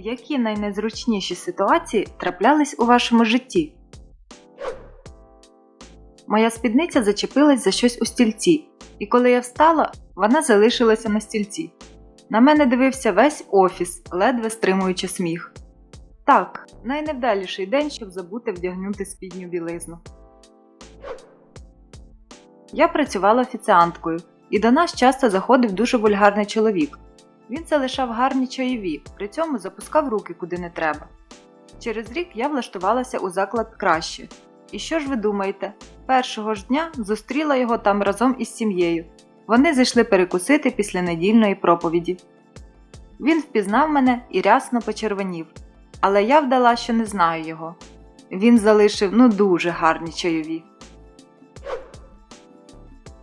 Які найнезручніші ситуації траплялись у вашому житті? Моя спідниця зачепилась за щось у стільці, і коли я встала, вона залишилася на стільці. На мене дивився весь офіс, ледве стримуючи сміх. Так, найневдаліший день, щоб забути вдягнути спідню білизну. Я працювала офіціанткою, і до нас часто заходив дуже вульгарний чоловік. Він залишав гарні чайові, при цьому запускав руки куди не треба. Через рік я влаштувалася у заклад краще. І що ж ви думаєте? Першого ж дня зустріла його там разом із сім'єю. Вони зайшли перекусити після недільної проповіді. Він впізнав мене і рясно почервонів, але я вдала, що не знаю його. Він залишив ну дуже гарні чайові.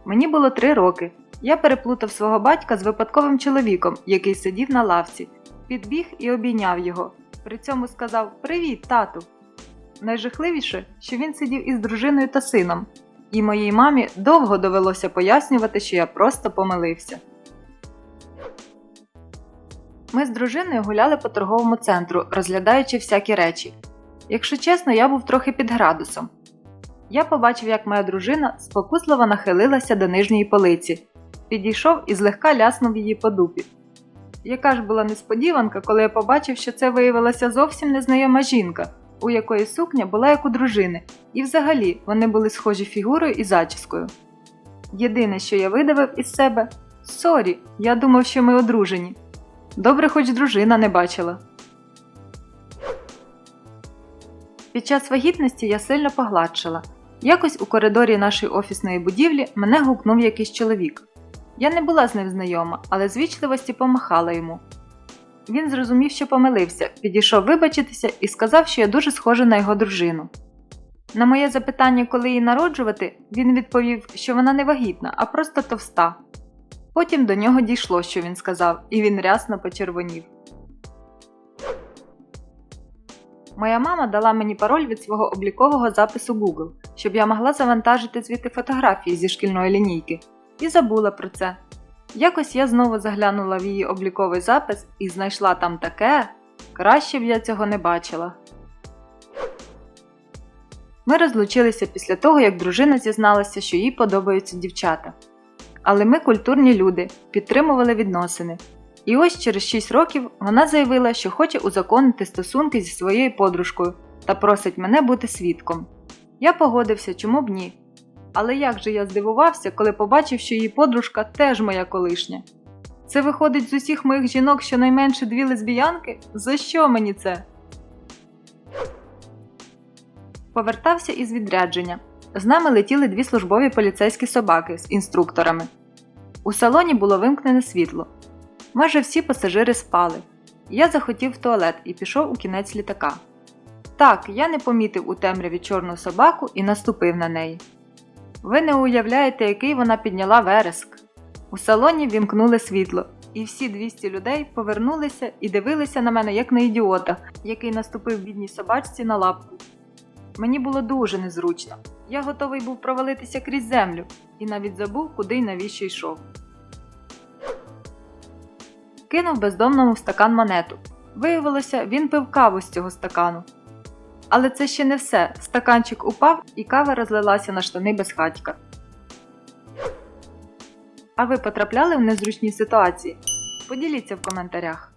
Мені було три роки. Я переплутав свого батька з випадковим чоловіком, який сидів на лавці, підбіг і обійняв його. При цьому сказав Привіт, тату. Найжахливіше, що він сидів із дружиною та сином, і моїй мамі довго довелося пояснювати, що я просто помилився. Ми з дружиною гуляли по торговому центру, розглядаючи всякі речі. Якщо чесно, я був трохи під градусом. Я побачив, як моя дружина спокусливо нахилилася до нижньої полиці, підійшов і злегка ляснув її по дупі. Яка ж була несподіванка, коли я побачив, що це виявилася зовсім незнайома жінка, у якої сукня була як у дружини, і взагалі вони були схожі фігурою і зачіскою. Єдине, що я видавив із себе сорі, я думав, що ми одружені. Добре, хоч дружина не бачила. Під час вагітності я сильно погладшила. Якось у коридорі нашої офісної будівлі мене гукнув якийсь чоловік. Я не була з ним знайома, але з вічливості помахала йому. Він зрозумів, що помилився, підійшов вибачитися і сказав, що я дуже схожа на його дружину. На моє запитання, коли її народжувати, він відповів, що вона не вагітна, а просто товста. Потім до нього дійшло, що він сказав, і він рясно почервонів. Моя мама дала мені пароль від свого облікового запису Google, щоб я могла завантажити звідти фотографії зі шкільної лінійки, і забула про це. Якось я знову заглянула в її обліковий запис і знайшла там таке, краще б я цього не бачила. Ми розлучилися після того, як дружина зізналася, що їй подобаються дівчата. Але ми культурні люди, підтримували відносини. І ось через 6 років вона заявила, що хоче узаконити стосунки зі своєю подружкою та просить мене бути свідком. Я погодився, чому б ні. Але як же я здивувався, коли побачив, що її подружка теж моя колишня. Це виходить з усіх моїх жінок щонайменше дві лесбіянки? За що мені це? Повертався із відрядження. З нами летіли дві службові поліцейські собаки з інструкторами. У салоні було вимкнене світло. Майже всі пасажири спали. Я захотів в туалет і пішов у кінець літака. Так, я не помітив у темряві чорну собаку і наступив на неї. Ви не уявляєте, який вона підняла вереск. У салоні вімкнули світло, і всі 200 людей повернулися і дивилися на мене як на ідіота, який наступив бідній собачці на лапку. Мені було дуже незручно. Я готовий був провалитися крізь землю і навіть забув, куди й навіщо йшов. Кинув бездомному стакан монету. Виявилося, він пив каву з цього стакану. Але це ще не все. Стаканчик упав і кава розлилася на штани безхатька. А ви потрапляли в незручні ситуації? Поділіться в коментарях.